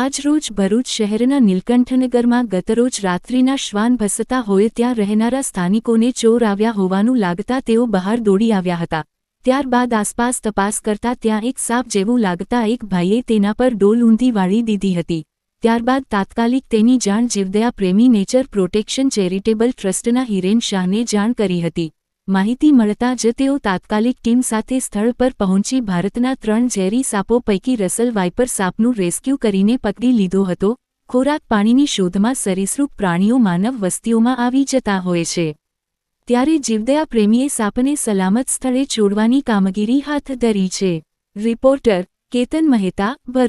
આજરોજ ભરૂચ શહેરના નીલકંઠનગરમાં ગતરોજ રાત્રિના શ્વાન ભસતા હોય ત્યાં રહેનારા સ્થાનિકોને ચોર આવ્યા હોવાનું લાગતા તેઓ બહાર દોડી આવ્યા હતા. ત્યારબાદ આસપાસ તપાસ કરતા ત્યાં એક સાપ જેવું લાગતા એક ભાઈએ તેના પર ડોલ ઊંધી વાળી દીધી હતી. ત્યારબાદ તાત્કાલિક તેની જાણ જીવદયા પ્રેમી નેચર પ્રોટેક્શન ચેરિટેબલ ટ્રસ્ટના હિરેન શાહને જાણ કરી હતી. માહિતી મળતા જ તેઓ તાત્કાલિક ટીમ સાથે સ્થળ પર પહોંચી ભારતના ત્રણ ઝેરી સાપો પૈકી રસલ વાઇપર સાપનું રેસ્ક્યુ કરીને પકડી લીધો હતો. ખોરાક પાણીની શોધમાં સરીસૃપ પ્રાણીઓ માનવ વસ્તીઓમાં આવી જતા હોય છે. ત્યારે જીવદયા પ્રેમીએ સાપને સલામત સ્થળે છોડવાની કામગીરી હાથ ધરી છે. રિપોર્ટર કેતન મહેતા ભર